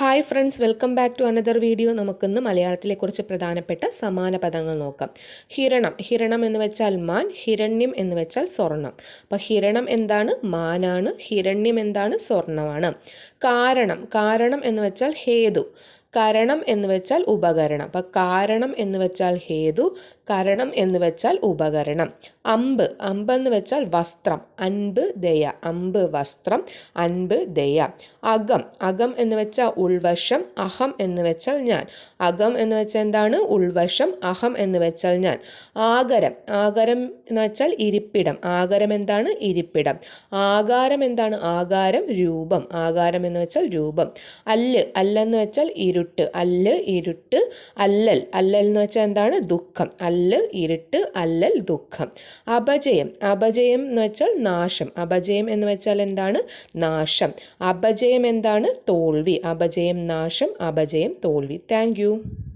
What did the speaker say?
Hi friends welcome back to another video നമുക്കിന്ന് മലയാളത്തിലെ കുറച്ച് പ്രധാനപ്പെട്ട സമാന പദങ്ങൾ നോക്കാം. ഹിരണം ഹിരണം എന്ന് വെച്ചാൽ മാൻ ഹിരണ്യം എന്ന് വെച്ചാൽ സ്വർണം. അപ്പോൾ ഹിരണം എന്താണ്? മാനാണ് ഹിരണ്യം എന്താണ്? സ്വർണമാണ്. കാരണം കാരണം എന്ന് വെച്ചാൽ ഹേതു. കരണം എന്ന് വെച്ചാൽ ഉപകരണം. അപ്പം കാരണം എന്ന് വെച്ചാൽ ഹേതു കരണം എന്ന് വെച്ചാൽ ഉപകരണം. അമ്പ് എന്ന് വെച്ചാൽ വസ്ത്രം. അൻപ് ദയ അമ്പ് വസ്ത്രം അൻപ് ദയ. അകം അകം എന്ന് വെച്ചാൽ ഉൾവശം അഹം എന്ന് വെച്ചാൽ ഞാൻ. അകം എന്ന് വെച്ചാൽ എന്താണ്? ഉൾവശം അഹം എന്ന് വെച്ചാൽ ഞാൻ. ആകരം ആകരം എന്ന് വെച്ചാൽ ഇരിപ്പിടം. ആകരം എന്താണ്? ഇരിപ്പിടം. ആകാരം എന്താണ്? ആകാരം രൂപം. ആകാരം എന്ന് വെച്ചാൽ രൂപം. അല്ല് അല്ലെന്ന് വെച്ചാൽ ഇരുട്ട് അല്ല് ഇരുട്ട് അല്ലൽ. അല്ലൽ എന്ന് വെച്ചാൽ എന്താണ്? ദുഃഖം. അല്ല് ഇരുട്ട് അല്ലൽ ദുഃഖം. അപജയം. അപജയം എന്ന് വെച്ചാൽ നാശം. അപജയം എന്ന് വെച്ചാൽ എന്താണ്? നാശം. അപജയം എന്താണ്? തോൽവി. അപജയം നാശം. അപജയം തോൽവി. താങ്ക്